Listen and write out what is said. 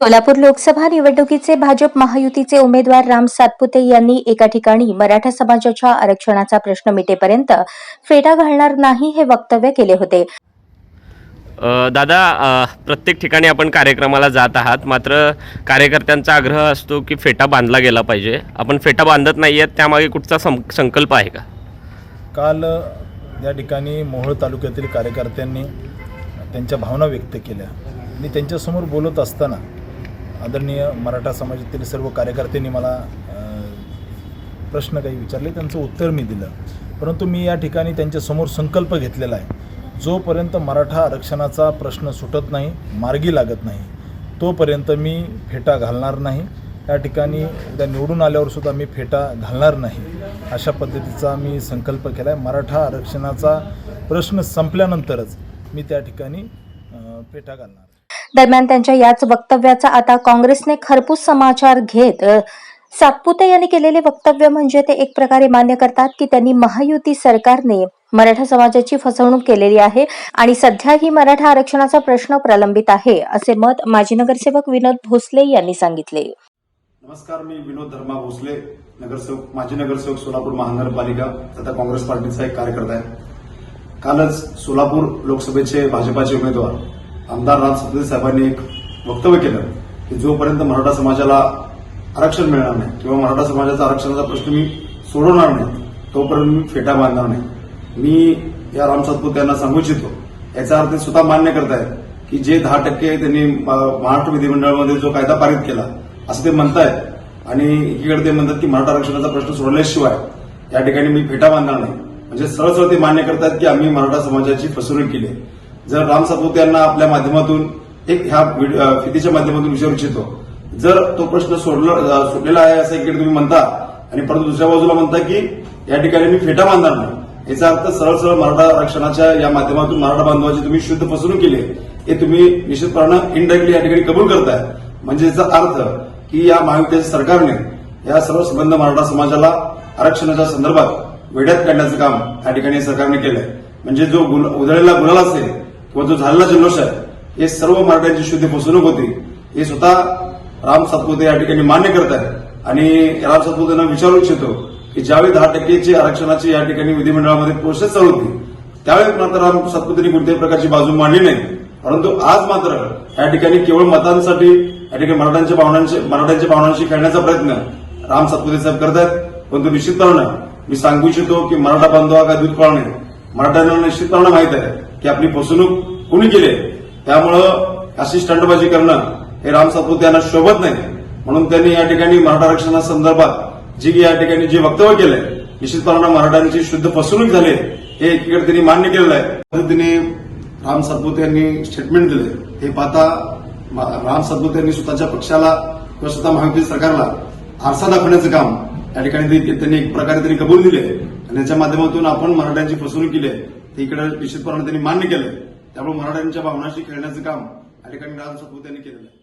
सोलापूर लोकसभा निवडणुकीचे भाजप महायुतीचे उमेदवार राम सातपुते यांनी एका ठिकाणी मराठा समाजाच्या आरक्षणाचा प्रश्न मिटेपर्यंत फेटा घालणार नाही हे वक्तव्य केले होते. दादा प्रत्येक ठिकाणी आपण कार्यक्रमाला जात आहात. मात्र कार्यकर्त्यांचा आग्रह असतो की फेटा बांधला गेला पाहिजे. आपण फेटा बांधत नाही आहेत त्यामागे कुठचा सं संकल्प आहे का? काल या ठिकाणी मोहोळ तालुक्यातील कार्यकर्त्यांनी त्यांच्या भावना व्यक्त केल्या. मी त्यांच्यासमोर बोलत असताना आदरणीय मराठा समाजातील सर्व कार्यकर्त्यांनी मला प्रश्न काही विचारले त्यांचं उत्तर मी दिलं. परंतु मी या ठिकाणी त्यांच्यासमोर संकल्प घेतलेला आहे. जोपर्यंत मराठा आरक्षणाचा प्रश्न सुटत नाही मार्गी लागत नाही तोपर्यंत मी फेटा घालणार नाही. या ठिकाणी उद्या निवडून आल्यावरसुद्धा मी फेटा घालणार नाही. अशा पद्धतीचा मी संकल्प केला आहे मराठा आरक्षणाचा प्रश्न संपल्यानंतरच मी त्या ठिकाणी फेटा घालणार. दरम्यान त्यांच्या याच वक्तव्याचा आता काँग्रेसने खरपूस समाचार घेत सातपुते यांनी केलेले वक्तव्य म्हणजे ते एक प्रकारे मान्य करतात की त्यांनी महायुती सरकारने मराठा समाजाची फसवणूक केलेली आहे आणि सध्या ही मराठा आरक्षणाचा प्रश्न प्रलंबित आहे असे मत माजी नगरसेवक विनोद भोसले यांनी सांगितले. नमस्कार मी विनोद धर्मा भोसले नगरसेवक माजी नगरसेवक सोलापूर महानगरपालिका तथा काँग्रेस पार्टीचा एक कार्यकर्ता आहे. कालच सोलापूर लोकसभेचे भाजपाचे उमेदवार आमदार राम सतपुते साहेबांनी एक वक्तव्य केलं की जोपर्यंत मराठा समाजाला आरक्षण मिळणार नाही किंवा मराठा समाजाचा आरक्षणाचा प्रश्न मी सोडवणार नाही तोपर्यंत मी फेटा बांधणार नाही. मी या राम सातपूत यांना सांगू इच्छितो याचा अर्थ स्वतः मान्य करतायत की जे दहा टक्के त्यांनी महाराष्ट्र विधिमंडळामध्ये जो कायदा पारित केला असं ते म्हणतायत. आणि एकीकडे ते म्हणतात की मराठा आरक्षणाचा प्रश्न सोडल्याशिवाय या ठिकाणी मी फेटा बांधणार नाही. म्हणजे सरळ सरळ ते मान्य करतात की आम्ही मराठा समाजाची फसवणूक केली आहे. जर राम सातपुते यांना आपल्या माध्यमातून एक ह्या फितीच्या माध्यमातून विचारू इच्छितो जर तो प्रश्न सोडला सुटलेला आहे असं इकडे तुम्ही म्हणता आणि परंतु दुसऱ्या बाजूला म्हणता की या ठिकाणी मी फेटा बांधणार नाही याचा अर्थ सरळ सरळ मराठा आरक्षणाच्या या माध्यमातून मराठा बांधवाची तुम्ही शुद्ध फसवणूक केली हे तुम्ही निश्चितपणे इनडायरेक्टली या ठिकाणी कबूल करताय. म्हणजे याचा अर्थ की या महायुतीच्या सरकारने या सर्व संबंध मराठा समाजाला आरक्षणाच्या संदर्भात वेड्यात काढण्याचं काम या ठिकाणी सरकारने केलंय. म्हणजे जो गुल- उधळलेला गुन्हा असेल किंवा जो झालेला जल्लोष आहे हे सर्व मराठ्यांची शुद्ध फसवणूक होती. हे स्वतः राम सातपुते या ठिकाणी मान्य करत आहेत. आणि राम सातपुते विचारू इच्छितो की ज्यावेळी दहा टक्केची आरक्षणाची या ठिकाणी विधिमंडळामध्ये प्रोसेस चालू होती त्यावेळी मात्र राम सातपुतेंनी कोणत्याही प्रकारची बाजू मांडली नाही. परंतु आज मात्र या ठिकाणी केवळ मतांसाठी या ठिकाणी मराठ्यांच्या भावनांशी मराठ्यांच्या भावनांशी खेळण्याचा प्रयत्न राम सातपुते साहेब करत आहेत. परंतु निश्चितपणे मी सांगू इच्छितो की मराठा बांधव हा काय दूध पाळणे मराठ्यांना निश्चितपणे माहीत आहे. की आपली फसवणूक कुणी केली आहे. त्यामुळं अशी स्टंटबाजी करणं हे राम सातपुते यांना शोभत नाही. म्हणून त्यांनी या ठिकाणी मराठा आरक्षणासंदर्भात जी या ठिकाणी जे वक्तव्य केलंय निश्चितपणानं मराठ्यांची शुद्ध फसवणूक झाली हे एकीकडे त्यांनी मान्य केलेलं आहे. पद्धतीने राम सातपुते यांनी स्टेटमेंट दिले हे पाहता राम सातपुते यांनी स्वतःच्या पक्षाला किंवा स्वतः महायुती सरकारला आरसा दाखवण्याचं काम त्या ठिकाणी ते- त्यांनी एक प्रकारे त्यांनी कबूल दिले. आणि याच्या माध्यमातून आपण मराठ्यांची फसवणूक केली आहे. ते इकडे निश्चितपणे त्यांनी मान्य केलं त्यामुळे मराठ्यांच्या भावनाशी खेळण्याचं काम या ठिकाणी राम त्यांनी यांनी केलेलं आहे.